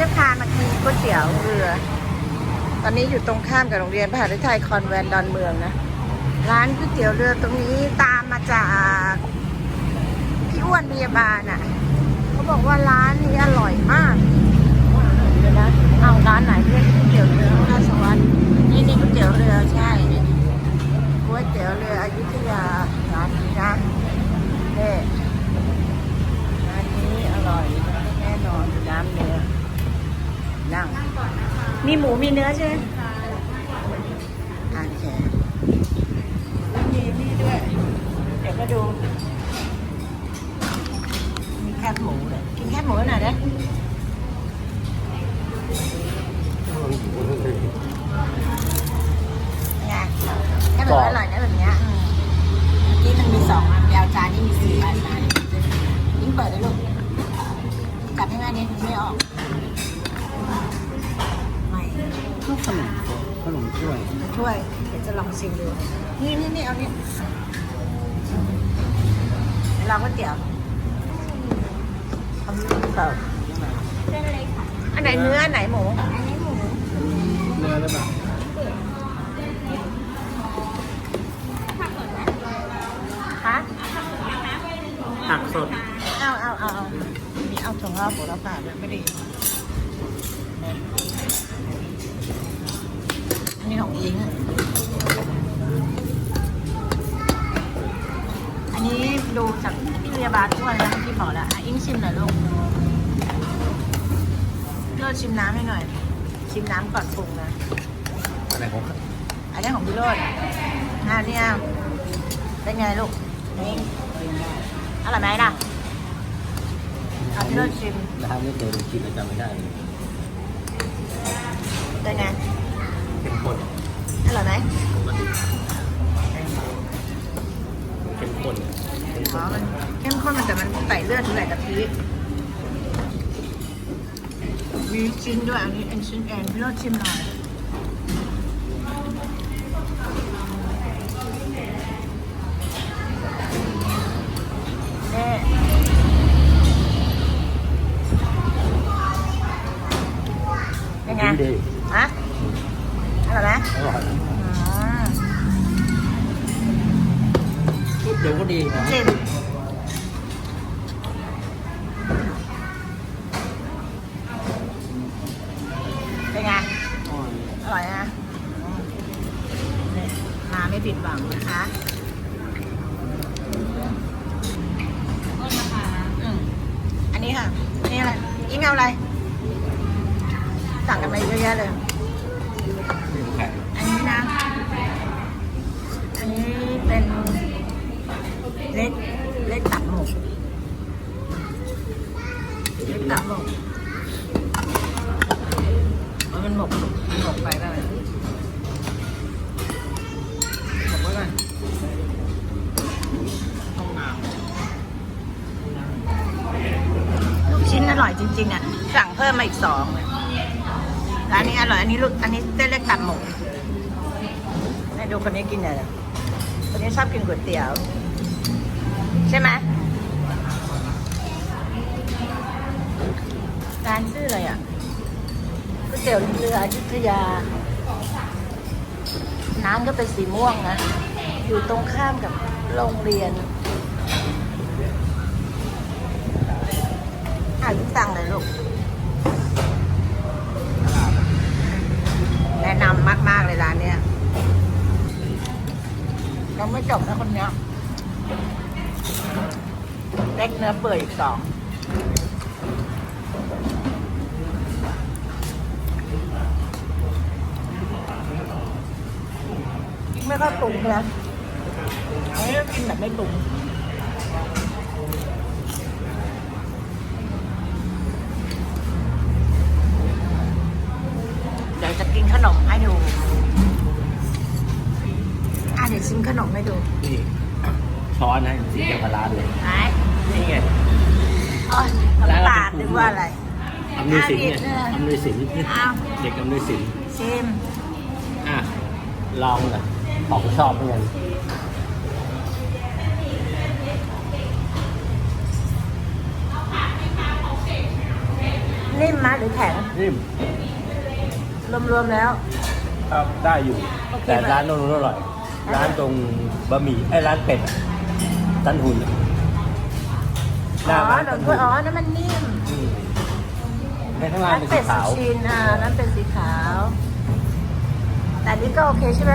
จะพามากินก๋วยเตี๋ยวเรือ ตอนนี้อยู่ตรงข้ามกับโรงเรียนพระหฤทัยคอนแวนต์ดอนเมืองนะ ร้านก๋วยเตี๋ยวเรือตรงนี้ตามมาจากพี่อ้วนพยาบาลอะ เขาบอกว่าร้านนี้อร่อยมากเดี๋ยวนะเอาร้านไหนเรียกก๋วยเตี๋ยวเรือราชวัฒน์นี่นี่ก๋วยเตี๋ยวเรือใช่ก๋วยเตี๋ยวเรืออยุธยาร้านนี้นะนี่ร้านนี้อร่อยแน่นอนน้ำเนื้อนั่ง มีหมูมีเนื้อใช่ไหมโอเคมีนี่ด้วย เดี๋ยวก็ดู มีแคบหมูเลยกินแคบหมูหน่อยนะไงแคบหมูอร่อยนะแบบเนี้ยอืมเมื่อกี้มันมีสองอันยาวจานนี่มีสี่อันนะยิ่งเปิดเลยลูก จับให้แม่นี้ไม่ออก นมถ้วยช่วย เดี๋ยวจะลองชิมดู นี่นี่นี่เอานี่เดี๋ยวเราก็เตี๋ยวเอาเสิร์ฟเส้นเล็กค่ะ อันไหนเนื้ออันไหนหมู อันนี้หมูเนื้อหรือเปล่าผักสดไหมคะผักสด เอาเอาเอาเอามีเอาถั่วงอกโหระพาด้วยไม่ได้อันนี้ ของอิงอันนี้ดูจากพี่พยาบาลทั่วเลยนะที่บอกแล้วอะอิงชิมหน่อยลูกเลิศชิมน้ำให้หน่อย ชิมน้ำก่อนปรุงนะอะไรของอันนี้ของพี่โรดอ่าเนี่ยเป็นไงลูกนี่อร่อยไหมล่ะเอาพี่โรดชิมร้านไม่เคยกินประจำไม่ได้เลยเป็นไงเข้มข้นอร่อยไหมปกติเข้มข้นเข้มอ๋ข้อนมันเข้มข้นมันแต่มันใส่เลือดใส่กะทิมีชิ้นด้วยอันนี้เป็นชิ้นเองพี่โรดชิมหน่อยเน่เป็นไงดี ฮะอร่อยไหม อร่อย อืม ก๋ว ยเตี๋ยวก็ดีนะชิมเป็นไง อร่อยนะอืมนี่มาไม่ผิดหวังนะคะต้นมะพร้าวอืมอันนี้ค่ะ นี่อะไรอิงเอาอะไร สั่งกันมาเยอะแยะเลยแข็งอันนี้นะ อันนี้เป็น เล็ก เล็กตับหมกเล็กตับหมกมันหมกมันหมกไปได้ไหมหมกไว้ก่อนลูกชิ้นอร่อยจริง ๆ อะ สั่งเพิ่มมาอีกสองร้านนี้อร่อยอันนี้ลูกอันนี้เส้นเล็กตับหมกให้ดูคนนี้กินหน่อยนะคนนี้ชอบกินก๋วยเตี๋ยว ใช่ไหมร้านชื่ออะไรอะก๋วยเตี๋ยวเรืออยุธยา น้ำก็เป็นสีม่วงนะ อยู่ตรงข้ามกับโรงเรียนอะยุ่งสั่งเลยลูก แนะนำมาก ๆ เลยร้านเนี้ยยังไม่จบนะคนเนี้ย เล็กเนื้อเปื่อยอีกสองไม่ค่อยปรุงนะอันนี้กินแบบไม่ปรุงเดี๋ยวจะกินขนมให้ดูอะเดี๋ยวชิมขนมให้ดูนี่ช้อนให้สีเดียวกับร้านเลยไห นนี่ไงโอ้ยน้ำตาลนึกว่าอะไร อำนวยสินเนี่ยอะอำนวยสินอ้าว เด็กอำนวยสินชิมอะลองเลยของชอบเหมือนกันอนิ่มไหมหรือแข็ง นิ่มรวมๆแล้ว ครับได้อยู่ โอเคแต่ไหม ร้านโน้นอร่อย ร้านตรงบะหมี่ไอ้ร้านเป็ดอะตันหุ่นอะ หอ๋น้าอร้านหนตัมนถ้วหุ่ยนอ๋อนั่นมันนิ่มมในข้างล่างนั่นเป็นเป็สีดขาวสุชินอ่านั่นเป็นสีขาว แต่อันนี้ก็โอเคใช่ไหม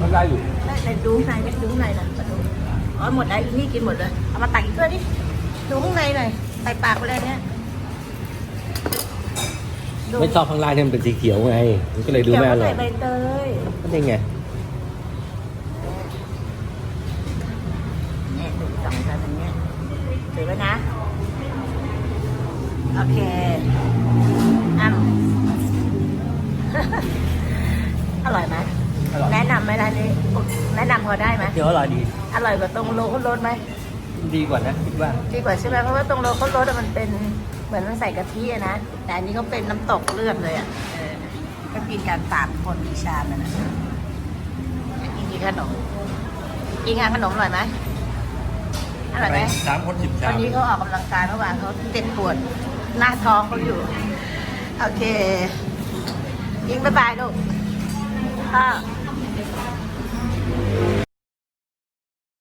มันได้อยู่ได้ในดูข้างในดิดูข้างในหน่อยมาดูอ๋อหมดแล้วอีนี่กินหมดเลยเอามาตักอีกเพื่อนดิดูข้างในหน่อยใส่ปากไปเลยเนี่ยดูไม่ชอบข้างล่างที่มันเป็นสีเขียวไง มันก็เลยดูไม่อร่อยเขีวก็ใส่ใบเตย ก็ได้ไงเนี่ยดูสองชั้นอย่างเงี้ย ถือไว้นะ โอเคอ้ำอร่อยไหมอร่อยแนะนำไหมร้านนี้ แนะนำพอได้ไหมเขียวอร่อยดี อร่อยกว่าตรงโลข้นรสไหมดีกว่านะคิดว่าดีกว่าใช่ไหมเพราะว่าตรงโลข้นรสอะมันเป็นเหมือนมันใส่กะทิอะนะ แต่อันนี้เขาเป็นน้ำตกเลือดเลยอะเออก็กินกันสามคนมีชามนะนะกินกี่ขนมกินงานขนมอร่อยไหม อร่อยไหมสามคนสิบวัชามนนี้เขาออกกำลังกายเมื่อวานเขาเจ็บปวดหน้าท้องเขาอยู่ โอเค ยิงบ๊ายบายลูกพ่อ